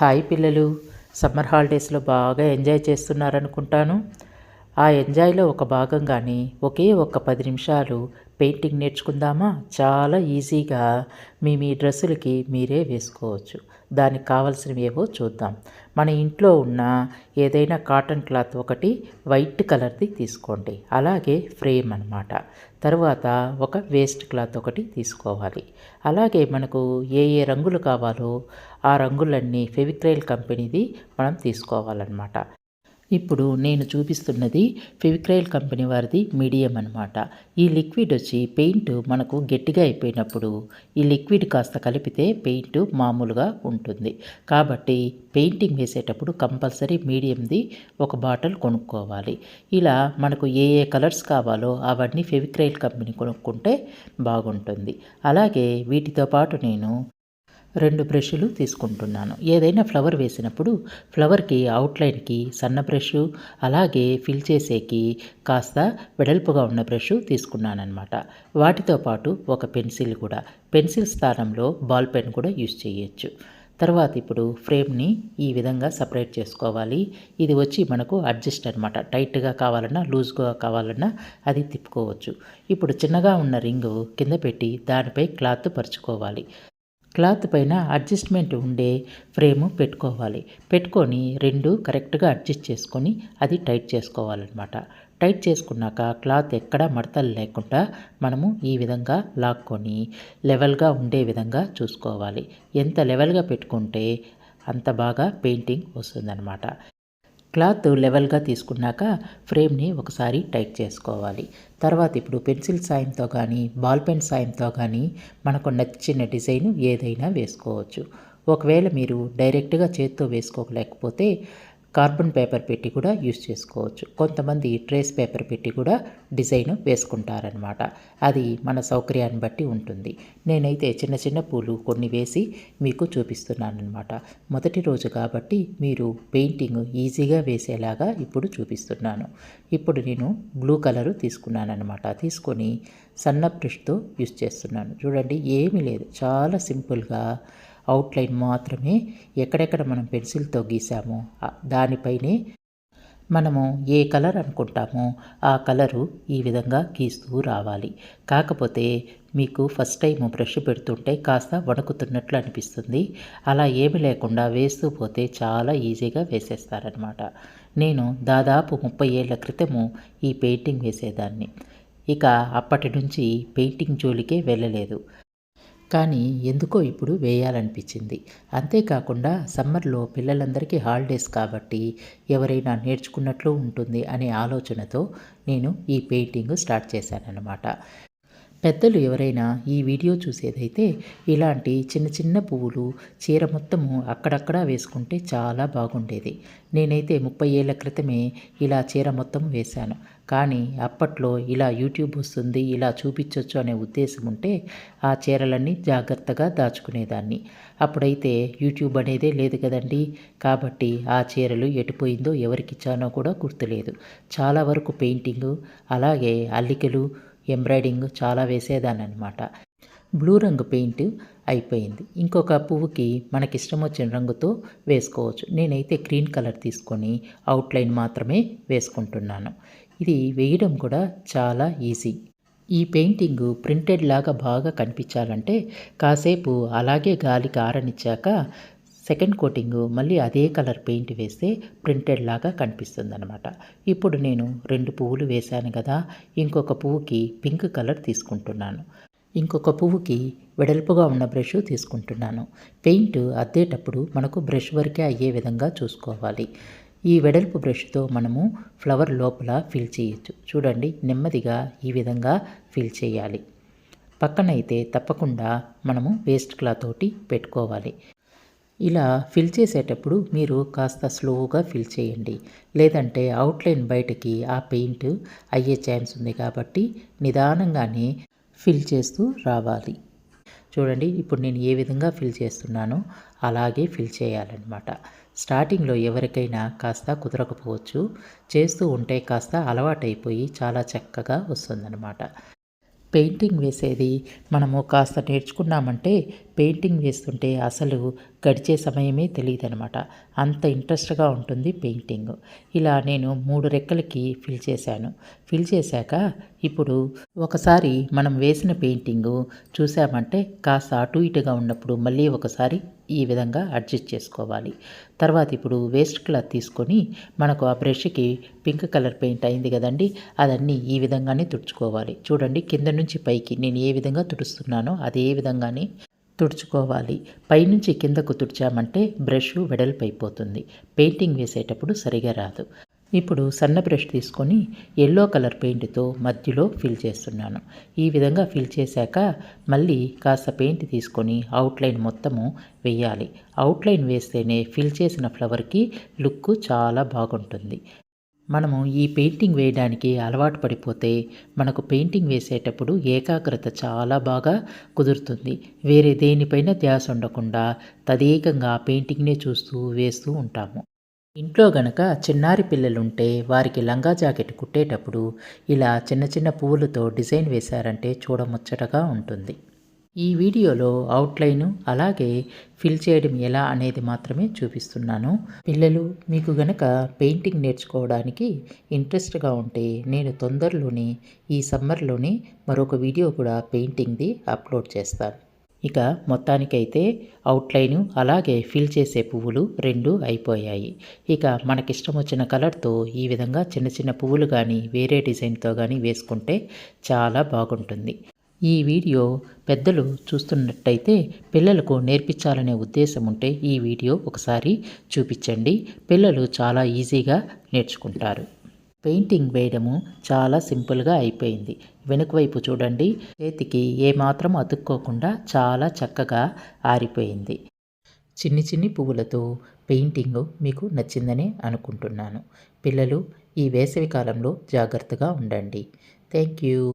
Hi పిల్లలు. Summer హాలిడేస్లో బాగా ఎంజాయ్ చేస్తున్నారనుకుంటాను. ఆ ఎంజాయ్లో ఒక భాగంగానే ఒకే ఒక్క పది నిమిషాలు పెయింటింగ్ నేర్చుకుందామా? చాలా ఈజీగా. మీ మీ డ్రెస్సులకి మీరే వేసుకోవచ్చు. దానికి కావాల్సినవి ఏవో చూద్దాం. మన ఇంట్లో ఉన్న ఏదైనా కాటన్ క్లాత్ ఒకటి వైట్ కలర్ది తీసుకోండి. అలాగే ఫ్రేమ్ అనమాట తర్వాత ఒక వేస్ట్ క్లాత్ ఒకటి తీసుకోవాలి. అలాగే మనకు ఏ ఏ రంగులు కావాలో ఆ రంగులన్నీ ఫెవిక్రైల్ కంపెనీది మనం తీసుకోవాలన్నమాట. ఇప్పుడు నేను చూపిస్తున్నది ఫెవిక్రైల్ కంపెనీ వారిది మీడియం అనమాట ఈ లిక్విడ్ వచ్చి పెయింట్ మనకు గట్టిగా అయిపోయినప్పుడు ఈ లిక్విడ్ కాస్త కలిపితే పెయింట్ మామూలుగా ఉంటుంది. కాబట్టి పెయింటింగ్ వేసేటప్పుడు కంపల్సరీ మీడియంది ఒక బాటిల్ కొనుక్కోవాలి. ఇలా మనకు ఏ ఏ కలర్స్ కావాలో అవన్నీ ఫెవిక్రైల్ కంపెనీ కొనుక్కుంటే బాగుంటుంది. అలాగే వీటితో పాటు నేను రెండు బ్రష్లు తీసుకుంటున్నాను. ఏదైనా ఫ్లవర్ వేసినప్పుడు ఫ్లవర్కి అవుట్లైన్కి సన్న బ్రష్ అలాగే ఫిల్ చేసేకి కాస్త వెడల్పుగా ఉన్న బ్రష్ తీసుకున్నాను అనమాట వాటితో పాటు ఒక పెన్సిల్ కూడా. పెన్సిల్ స్థానంలో బాల్ పెన్ కూడా యూజ్ చేయొచ్చు. తర్వాత ఇప్పుడు ఫ్రేమ్ని ఈ విధంగా సపరేట్ చేసుకోవాలి. ఇది వచ్చి మనకు అడ్జస్ట్ అనమాట టైట్గా కావాలన్నా లూజ్గా కావాలన్నా అది తిప్పుకోవచ్చు. ఇప్పుడు చిన్నగా ఉన్న రింగు కింద పెట్టి దానిపై క్లాత్ పరుచుకోవాలి. క్లాత్ పైన అడ్జస్ట్మెంట్ ఉండే ఫ్రేము పెట్టుకోవాలి. పెట్టుకొని రెండు కరెక్ట్గా అడ్జస్ట్ చేసుకొని అది టైట్ చేసుకోవాలన్నమాట. టైట్ చేసుకున్నాక క్లాత్ ఎక్కడ మడతలు లేకుండా మనము ఈ విధంగా లాక్కొని లెవెల్గా ఉండే విధంగా చూసుకోవాలి. ఎంత లెవెల్గా పెట్టుకుంటే అంత బాగా పెయింటింగ్ వస్తుందన్నమాట. క్లాత్ లెవెల్గా తీసుకున్నాక ఫ్రేమ్ని ఒకసారి టైట్ చేసుకోవాలి. తర్వాత ఇప్పుడు పెన్సిల్ సాయంతో కానీ బాల్ పెన్ సాయంతో కానీ మనకు నచ్చిన డిజైన్ ఏదైనా వేసుకోవచ్చు. ఒకవేళ మీరు డైరెక్ట్గా చేత్తో వేసుకోలేకపోతే కార్బన్ పేపర్ పెట్టి కూడా యూస్ చేసుకోవచ్చు. కొంతమంది ట్రేస్ పేపర్ పెట్టి కూడా డిజైన్ వేసుకుంటారనమాట అది మన సౌకర్యాన్ని బట్టి ఉంటుంది. నేనైతే చిన్న చిన్న పూలు కొన్ని వేసి మీకు చూపిస్తున్నాను అనమాట మొదటి రోజు కాబట్టి మీరు పెయింటింగ్ ఈజీగా వేసేలాగా ఇప్పుడు చూపిస్తున్నాను. ఇప్పుడు నేను బ్లూ కలరు తీసుకున్నాను అనమాట తీసుకొని సన్న బ్రష్తో యూస్ చేస్తున్నాను. చూడండి ఏమీ లేదు. చాలా సింపుల్గా అవుట్లైన్ మాత్రమే ఎక్కడెక్కడ మనం పెన్సిల్తో గీసామో దానిపైనే మనము ఏ కలర్ అనుకుంటామో ఆ కలరు ఈ విధంగా గీస్తూ రావాలి. కాకపోతే మీకు ఫస్ట్ టైం బ్రష్ పెడుతుంటే కాస్త వణుకుతున్నట్లు అనిపిస్తుంది. అలా ఏమి లేకుండా వేస్తూ పోతే చాలా ఈజీగా వేసేస్తారనమాట నేను దాదాపు ముప్పై ఏళ్ళ క్రితము ఈ పెయింటింగ్ వేసేదాన్ని. ఇక అప్పటి నుంచి పెయింటింగ్ జోలికే వెళ్ళలేదు. కానీ ఎందుకో ఇప్పుడు వేయాలనిపించింది. అంతేకాకుండా సమ్మర్లో పిల్లలందరికీ హాలిడేస్ కాబట్టి ఎవరైనా నేర్చుకున్నట్లు ఉంటుంది అనే ఆలోచనతో నేను ఈ పెయింటింగ్ స్టార్ట్ చేశానన్నమాట. పెద్దలు ఎవరైనా ఈ వీడియో చూసేదైతే ఇలాంటి చిన్న చిన్న పువ్వులు చీర మొత్తము అక్కడక్కడ వేసుకుంటే చాలా బాగుండేది. నేనైతే ముప్పై ఏళ్ళ క్రితమే ఇలా చీర మొత్తం వేశాను. కానీ అప్పట్లో ఇలా యూట్యూబ్ వస్తుంది ఇలా చూపించవచ్చు అనే ఉద్దేశం ఉంటే ఆ చీరలన్నీ జాగ్రత్తగా దాచుకునేదాన్ని. అప్పుడైతే యూట్యూబ్ అనేదే లేదు కదండి. కాబట్టి ఆ చీరలు ఎటుపోయిందో ఎవరికిచ్చానో కూడా గుర్తులేదు. చాలా వరకు పెయింటింగు అలాగే అల్లికలు ఎంబ్రాయిడింగ్ చాలా వేసేదాన్ని అనమాట బ్లూ రంగు పెయింట్ అయిపోయింది. ఇంకొక పువ్వుకి మనకిష్టం వచ్చిన రంగుతో వేసుకోవచ్చు. నేనైతే గ్రీన్ కలర్ తీసుకొని అవుట్లైన్ మాత్రమే వేసుకుంటున్నాను. ఇది వేయడం కూడా చాలా ఈజీ. ఈ పెయింటింగ్ ప్రింటెడ్ లాగా బాగా కనిపించాలంటే కాసేపు అలాగే గాలికి ఆరనిచ్చాక సెకండ్ కోటింగ్ మళ్ళీ అదే కలర్ పెయింట్ వేస్తే ప్రింటెడ్ లాగా కనిపిస్తుంది అనమాట ఇప్పుడు నేను రెండు పువ్వులు వేశాను కదా ఇంకొక పువ్వుకి పింక్ కలర్ తీసుకుంటున్నాను. ఇంకొక పువ్వుకి వెడల్పుగా ఉన్న బ్రష్ తీసుకుంటున్నాను. పెయింట్ అద్దేటప్పుడు మనకు బ్రష్ వరకే అయ్యే విధంగా చూసుకోవాలి. ఈ వెడల్పు బ్రష్తో మనము ఫ్లవర్ లోపల ఫిల్ చేయొచ్చు. చూడండి నెమ్మదిగా ఈ విధంగా ఫిల్ చేయాలి. పక్కనైతే తప్పకుండా మనము వేస్ట్ క్లాత్ తోటి పెట్టుకోవాలి. ఇలా ఫిల్ చేసేటప్పుడు మీరు కాస్త స్లోగా ఫిల్ చేయండి. లేదంటే అవుట్లైన్ బయటకి ఆ పెయింట్ అయ్యే ఛాన్స్ ఉంది కాబట్టి నిదానంగానే ఫిల్ చేస్తూ రావాలి. చూడండి ఇప్పుడు నేను ఏ విధంగా ఫిల్ చేస్తున్నానో అలాగే ఫిల్ చేయాలన్నమాట. స్టార్టింగ్లో ఎవరికైనా కాస్త కుదరకపోవచ్చు. చేస్తూ ఉంటే కాస్త అలవాటైపోయి చాలా చక్కగా వస్తుందన్నమాట. పెయింటింగ్ వేసేది మనము కాస్త నేర్చుకున్నామంటే పెయింటింగ్ వేస్తుంటే అసలు గడిచే సమయమే తెలియదు అనమాట అంత ఇంట్రెస్ట్గా ఉంటుంది పెయింటింగ్. ఇలా నేను మూడు రెక్కలకి ఫిల్ చేశాను. ఫిల్ చేశాక ఇప్పుడు ఒకసారి మనం వేసిన పెయింటింగ్ చూసామంటే కాస్త అటు ఇటుగా ఉన్నప్పుడు మళ్ళీ ఒకసారి ఈ విధంగా అడ్జస్ట్ చేసుకోవాలి. తర్వాత ఇప్పుడు వేస్ట్ క్లాత్ తీసుకొని మనకు ఆ బ్రష్కి పింక్ కలర్ పెయింట్ అయింది కదండి అదన్నీ ఈ విధంగానే తుడుచుకోవాలి. చూడండి కింద నుంచి పైకి నేను ఏ విధంగా తుడుస్తున్నానో అదే విధంగానే తుడుచుకోవాలి. పైనుంచి కిందకు తుడిచామంటే బ్రష్ వెడల్పైపోతుంది. పెయింటింగ్ వేసేటప్పుడు సరిగా రాదు. ఇప్పుడు సన్న బ్రష్ తీసుకొని ఎల్లో కలర్ పెయింట్తో మధ్యలో ఫిల్ చేస్తున్నాను. ఈ విధంగా ఫిల్ చేశాక మళ్ళీ కాస్త పెయింట్ తీసుకొని అవుట్లైన్ మొత్తము వేయాలి. అవుట్లైన్ వేస్తేనే ఫిల్ చేసిన ఫ్లవర్కి లుక్ చాలా బాగుంటుంది. మనము ఈ పెయింటింగ్ వేయడానికి అలవాటు పడిపోతే మనకు పెయింటింగ్ వేసేటప్పుడు ఏకాగ్రత చాలా బాగా కుదురుతుంది. వేరే దేనిపైన ధ్యాస ఉండకుండా తదేకంగా పెయింటింగ్నే చూస్తూ వేస్తూ ఉంటాము. ఇంట్లో గనక చిన్నారి పిల్లలుంటే వారికి లంగా జాకెట్ కుట్టేటప్పుడు ఇలా చిన్న చిన్న పువ్వులతో డిజైన్ వేశారంటే చూడముచ్చటగా ఉంటుంది. ఈ వీడియోలో అవుట్లైను అలాగే ఫిల్ చేయడం ఎలా అనేది మాత్రమే చూపిస్తున్నాను. పిల్లలు మీకు గనక పెయింటింగ్ నేర్చుకోవడానికి ఇంట్రెస్ట్గా ఉంటే నేను తొందరలోనే ఈ సమ్మర్లోనే మరొక వీడియో కూడా పెయింటింగ్ది అప్లోడ్ చేస్తాను. ఇక మొత్తానికైతే అవుట్లైను అలాగే ఫిల్ చేసే పువ్వులు రెండు అయిపోయాయి. ఇక మనకిష్టం వచ్చిన కలర్తో ఈ విధంగా చిన్న చిన్న పువ్వులు కానీ వేరే డిజైన్తో కానీ వేసుకుంటే చాలా బాగుంటుంది. ఈ వీడియో పెద్దలు చూస్తున్నట్టయితే పిల్లలకు నేర్పించాలనే ఉద్దేశం ఉంటే ఈ వీడియో ఒకసారి చూపించండి. పిల్లలు చాలా ఈజీగా నేర్చుకుంటారు. పెయింటింగ్ వేయడము చాలా సింపుల్గా అయిపోయింది. వెనుక వైపు చూడండి. చేతికి ఏమాత్రం అతుక్కోకుండా చాలా చక్కగా ఆరిపోయింది. చిన్ని చిన్ని పువ్వులతో పెయింటింగ్ మీకు నచ్చిందని అనుకుంటున్నాను. పిల్లలు ఈ వేసవి కాలంలో జాగ్రత్తగా ఉండండి. Thank you.